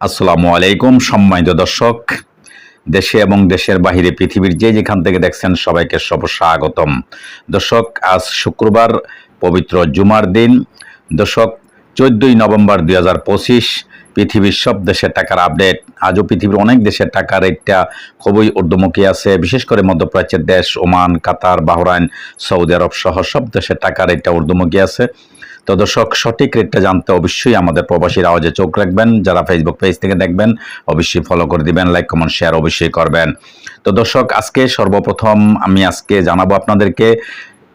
আসসালামু আলাইকুম, সম্মানিত দর্শক। দেশে এবং দেশের বাহিরে পৃথিবীর যে যেখান থেকে দেখছেন সবাইকে সব স্বাগতম। দর্শক, আজ শুক্রবার, পবিত্র জুমার দিন। দর্শক, চোদ্দই নভেম্বর দুই হাজার পঁচিশ, পৃথিবীর সব দেশের টাকার আপডেট। আজও পৃথিবীর অনেক দেশের টাকার রেটটা খুবই ঊর্ধ্বমুখী আছে। বিশেষ করে মধ্যপ্রাচ্যের দেশ, ওমান, কাতার, বাহরাইন, সৌদি আরব সহ সব দেশের টাকার রেটটা ঊর্ধ্বমুখী আছে। তো দর্শক, সঠিক রেটটা জানতে অবশ্যই আমাদের প্রবাসীর আওয়াজে চোখ রাখবেন। যারা ফেসবুক পেজ থেকে দেখবেন, অবশ্যই ফলো করে দিবেন লাইক কমেন্ট শেয়ার অবশ্যই করবেন। তো দর্শক, আজকে সর্বপ্রথম আমি আজকে জানাব আপনাদেরকে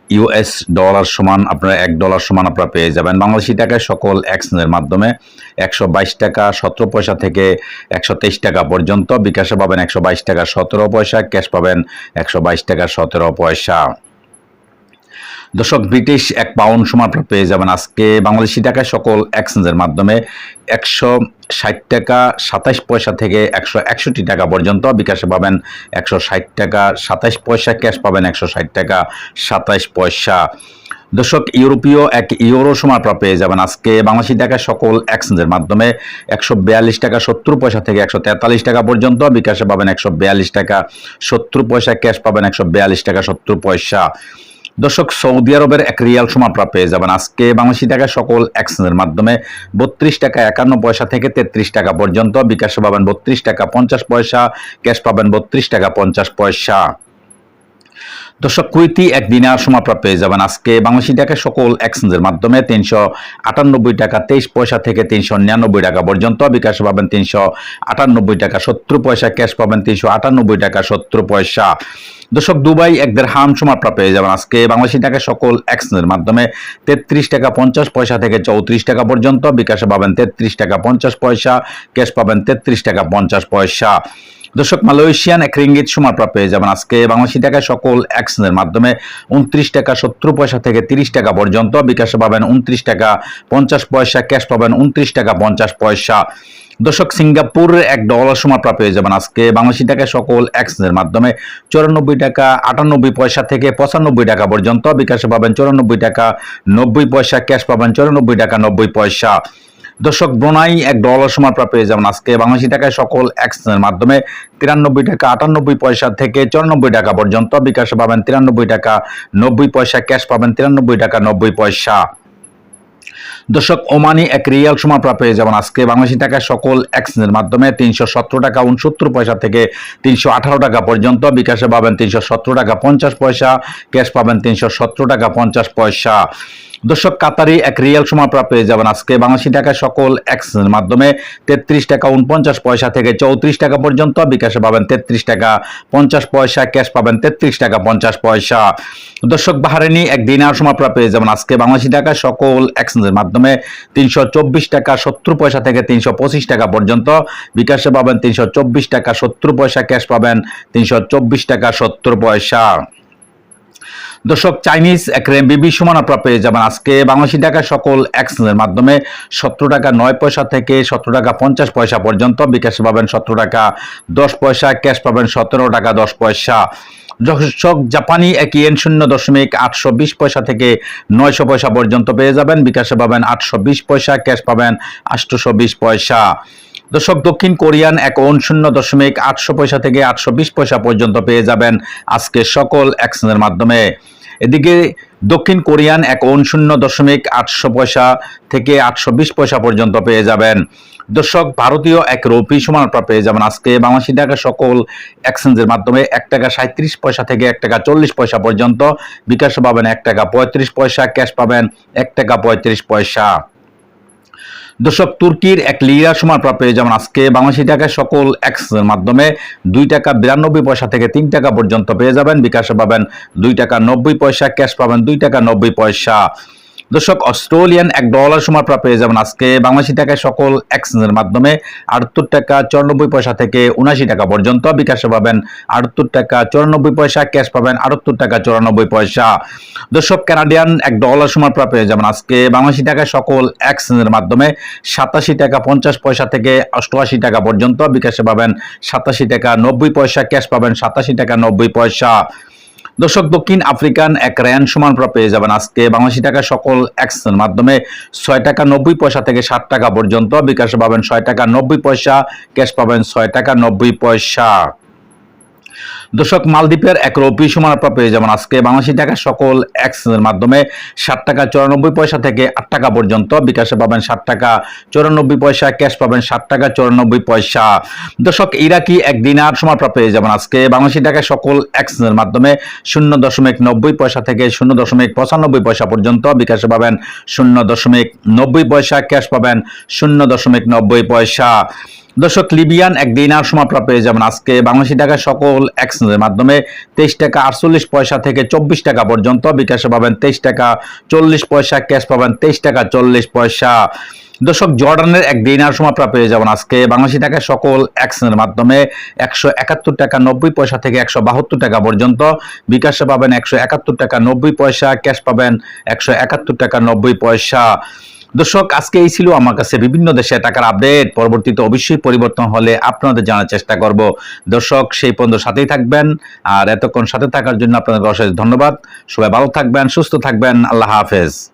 ইউএস ডলার সমান, আপনারা এক ডলার সমান আপনারা পেয়ে যাবেন। বাংলাদেশি টাকায় সকল এক্সচেঞ্জের মাধ্যমে একশো বাইশ টাকা সতেরো পয়সা থেকে একশো তেইশ টাকা পর্যন্ত। বিকাশে পাবেন একশো বাইশ টাকা সতেরো পয়সা, ক্যাশ পাবেন একশো বাইশ টাকা সতেরো পয়সা। দর্শক, ব্রিটিশ এক পাউন্ড সমান পেয়ে যাবেন আজকে বাংলাদেশি টাকায় সকল এক্সচেঞ্জের মাধ্যমে একশো ষাট টাকা সাতাইশ পয়সা থেকে একশো একষট্টি টাকা পর্যন্ত বিকাশে পাবেন একশো ষাট টাকা সাতাইশ পয়সা, ক্যাশ পাবেন একশো ষাট টাকা সাতাইশ পয়সা। দর্শক, ইউরোপীয় এক ইউরো সময় আপনারা পেয়ে যাবেন আজকে বাংলাদেশি টাকা সকল এক্সচেঞ্জের মাধ্যমে একশো বিয়াল্লিশ টাকা সত্তর পয়সা থেকে একশো তেতাল্লিশ টাকা পর্যন্ত বিকাশে পাবেন একশো বিয়াল্লিশ টাকা সত্তর পয়সা, ক্যাশ পাবেন একশো বিয়াল্লিশ টাকা সত্তর পয়সা। দর্শক, সৌদি আরবের এক রিয়াল সমান পেয়ে যাবেন। আজকে বাংলাদেশি টাকা সকল এক্সচেঞ্জের মাধ্যমে বত্রিশ টাকা একান্ন পয়সা থেকে তেত্রিশ টাকা পর্যন্ত। বিকাশে পাবেন বত্রিশ টাকা পঞ্চাশ পয়সা, ক্যাশ পাবেন বত্রিশ টাকা পঞ্চাশ পয়সা। দর্শক কুইতি এক সময় আপনারা পেয়ে যাবেন। আজকে বাংলাদেশি টাকা সকল এক্সচেঞ্জের মাধ্যমে তিনশো আটানব্বই টাকা তেইশ পয়সা থেকে তিনশো নিরানব্বই টাকা পর্যন্ত। বিকাশ পাবেন তিনশো আটানব্বই টাকা সত্তর পয়সা, ক্যাশ পাবেন তিনশো আটানব্বই টাকা সত্তর পয়সা। দর্শক, দুবাই এক দেড় হাম আপনারা পেয়ে যাবেন। আজকে বাংলাদেশি টাকা সকল এক্সচেঞ্জের মাধ্যমে তেত্রিশ টাকা পঞ্চাশ পয়সা থেকে চৌত্রিশ টাকা পর্যন্ত, বিকাশে পাবেন তেত্রিশ টাকা পঞ্চাশ পয়সা, ক্যাশ পাবেন তেত্রিশ টাকা পঞ্চাশ পয়সা। দর্শক, মালয়েশিয়ান এক রিঙ্গিত আপনারা পেয়ে যাবেন। আজকে বাংলাদেশি টাকায় সকল অ্যাকশনের মাধ্যমে উনত্রিশ টাকা সত্তর পয়সা থেকে তিরিশ টাকা পর্যন্ত, বিকাশে পাবেন উনত্রিশ টাকা পঞ্চাশ পয়সা, ক্যাশ পাবেন উনত্রিশ টাকা পঞ্চাশ পয়সা। দর্শক, সিঙ্গাপুর এক ডলার সময় আপনারা পেয়ে যাবেন। আজকে বাংলাদেশি টাকায় সকল এক্সচেঞ্জের মাধ্যমে চুরানব্বই টাকা, আটানব্বই পয়সা থেকে পঁচানব্বই টাকা পর্যন্ত বিকাশে পাবেন চুরানব্বই টাকা, নব্বই পয়সা, ক্যাশ পাবেন চুরানব্বই টাকা, নব্বই পয়সা। দর্শক ব্রোনাই এক ডলার সময় আপনারা পেয়ে যাবেন। আজকে বাংলাদেশি টাকায় সকল এক্সচেঞ্জের মাধ্যমে তিরানব্বই টাকা, আটানব্বই পয়সা থেকে চুরানব্বই টাকা পর্যন্ত বিকাশে পাবেন তিরানব্বই টাকা, নব্বই পয়সা, ক্যাশ পাবেন তিরানব্বই টাকা, নব্বই পয়সা। দর্শক, ওমানি এক রিয়াল সময় আপনারা পেয়ে যাবেন আজকে। বাংলাদেশি টাকায় সকল এক্সচেঞ্জের মাধ্যমে তিনশো সতেরো টাকা উনসত্তর পয়সা থেকে তিনশো আঠারো টাকা পর্যন্ত। বিকাশে পাবেন তিনশো সতেরো টাকা পঞ্চাশ পয়সা, ক্যাশ পাবেন তিনশো সতেরো টাকা পঞ্চাশ পয়সা। দর্শক, কাতারি এক রিয়াল আপনারা পেয়ে যাবেন আজকে। বাংলাদেশি টাকা সকল এক্সচেঞ্জের মাধ্যমে তেত্রিশ টাকা উনপঞ্চাশ পয়সা থেকে চৌত্রিশ টাকা পর্যন্ত বিকাশে পাবেন তেত্রিশ টাকা পঞ্চাশ পয়সা, ক্যাশ পাবেন তেত্রিশ টাকা পঞ্চাশ পয়সা। দর্শক, বাহারেনি এক দিনার আপনারা পেয়ে যাবেন আজকে। বাংলাদেশি টাকা সকল এক্সচেঞ্জের মাধ্যমে তিনশো চব্বিশ টাকা সত্তর পয়সা থেকে তিনশো পঁচিশ টাকা পর্যন্ত বিকাশে পাবেন তিনশো চব্বিশ টাকা সত্তর পয়সা, ক্যাশ পাবেন তিনশো চব্বিশ টাকা সত্তর পয়সা। দর্শক, চাইনিজ এক বিবি সমান আপনারা পেয়ে যাবেন। আজকে বাংলাদেশি টাকা সকল এক্সচেঞ্জের মাধ্যমে সতেরো টাকা নয় পয়সা থেকে সতেরো টাকা পঞ্চাশ পয়সা পর্যন্ত। বিকাশে পাবেন সতেরো টাকা দশ পয়সা, ক্যাশ পাবেন সতেরো টাকা দশ পয়সা। দর্শক, জাপানি এক ইয়েন শূন্য দশমিক আটশো বিশ পয়সা থেকে নয়শো পয়সা পর্যন্ত পেয়ে যাবেন। বিকাশে পাবেন আটশো বিশ পয়সা, ক্যাশ পাবেন আটশোশো বিশ পয়সা। দর্শক, দক্ষিণ কোরিয়ান এক ওন শূন্য দশমিক আটশো পয়সা থেকে আটশো বিশ পয়সা পর্যন্ত পেয়ে যাবেন আজকে সকল এক্সচেঞ্জের মাধ্যমে। এদিকে দক্ষিণ কোরিয়ান এক ওন শূন্য দশমিক আটশো পয়সা থেকে আটশো বিশ পয়সা পর্যন্ত পেয়ে যাবেন। দর্শক, ভারতীয় এক রৌপি সমান আপনারা পেয়ে যাবেন আজকে। বাংলাদেশি টাকা সকল এক্সচেঞ্জের মাধ্যমে এক টাকা সাঁত্রিশ পয়সা থেকে এক টাকা চল্লিশ পয়সা পর্যন্ত। বিকাশ পাবেন এক টাকা পঁয়ত্রিশ পয়সা, ক্যাশ পাবেন এক টাকা পঁয়ত্রিশ পয়সা। দর্শক তুর্কির এক লিরা সমান প্রাপ্য যেমন আজকে বাংলাদেশি টাকায় সকল এক্সের মাধ্যমে দুই টাকা বিরানব্বই পয়সা থেকে তিন টাকা পর্যন্ত পেয়ে যাবেন। বিকাশে পাবেন দুই টাকা নব্বই পয়সা, ক্যাশ পাবেন দুই টাকা নব্বই পয়সা। দর্শক, অস্ট্রেলিয়ান এক ডলার সময় আপনারা পেয়ে যাবেন আজকে। বাংলাদেশি টাকায় সকল এক্সচেঞ্জের মাধ্যমে আটাত্তর টাকা চুরানব্বই পয়সা থেকে উনাশি টাকা পর্যন্ত বিকাশে পাবেন। আটাত্তর টাকা চুরানব্বই পয়সা ক্যাশ পাবেন আটাত্তর টাকা চুরানব্বই পয়সা। দর্শক কানাডিয়ান এক ডলার সময় আপনারা পেয়ে যাবেন আজকে। বাংলাদেশি টাকায় সকল এক্সচেঞ্জের মাধ্যমে সাতাশি টাকা পঞ্চাশ পয়সা থেকে অষ্টআশি টাকা পর্যন্ত বিকাশে পাবেন। সাতাশি টাকা নব্বই পয়সা ক্যাশ পাবেন সাতাশি টাকা নব্বই পয়সা। দর্শক, দক্ষিণ আফ্রিকান এক র্যান সমান পেয়ে যাবেন আজকে বাংলাদেশি টাকা সকল অ্যাকশন মাধ্যমে ছয় টাকা নব্বই পয়সা থেকে ষাট টাকা পর্যন্ত। বিকাশে পাবেন ছয় টাকা নব্বই পয়সা, ক্যাশ পাবেন ছয় টাকা নব্বই পয়সা। দর্শক, মালদ্বীপের এক রবি সমান আপনারা পেয়ে যাবেন আজকে বাংলাদেশি টাকা সকল এক্সচেঞ্জের মাধ্যমে ষাট টাকা চৌরানব্বই পয়সা থেকে আট টাকা পর্যন্ত বিকাশে পাবেন ষাট টাকা চৌরানব্বই পয়সা ক্যাশ পাবেন ষাট টাকা চৌরানব্বই পয়সা। দর্শক ইরাকি এক দিনার সমান আপনারা পেয়ে যাবেন আজকে বাংলাদেশি টাকা সকল এক্সচেঞ্জের মাধ্যমে শূন্য দশমিক নব্বই পয়সা থেকে শূন্য দশমিক পঁচানব্বই পয়সা পর্যন্ত বিকাশে পাবেন শূন্য দশমিক নব্বই পয়সা ক্যাশ পাবেন শূন্য দশমিক নব্বই পয়সা। দর্শক, লিবিয়ান এক দিনার সময় আপনারা পেয়ে যাবেন আজকে। বাংলাদেশি টাকা সকল এক্সচেঞ্জের মাধ্যমে তেইশ টাকা আটচল্লিশ পয়সা থেকে চব্বিশ টাকা পর্যন্ত। বিকাশে পাবেন তেইশ টাকা চল্লিশ পয়সা, ক্যাশ পাবেন তেইশ টাকা চল্লিশ পয়সা। দর্শক, জর্ডানের এক দিনার সময় আপনারা পেয়ে যাবেন আজকে। বাংলাদেশি টাকা সকল এক্সচেঞ্জের মাধ্যমে একশো একাত্তর টাকা নব্বই পয়সা থেকে একশো বাহাত্তর টাকা পর্যন্ত। বিকাশে পাবেন একশো একাত্তর টাকা নব্বই পয়সা, ক্যাশ পাবেন একশো একাত্তর টাকা নব্বই পয়সা। দর্শক, আজকে এই ছিল আমার কাছে বিভিন্ন দেশে টাকার আপডেট। পরবর্তীতে অবশ্যই পরিবর্তন হলে আপনাদের জানার চেষ্টা করব। দর্শক, সেই পর্যন্ত সাথেই থাকবেন। আর এতক্ষণ সাথে থাকার জন্য আপনাদের অশেষ ধন্যবাদ। সবাই ভালো থাকবেন, সুস্থ থাকবেন। আল্লাহ হাফেজ।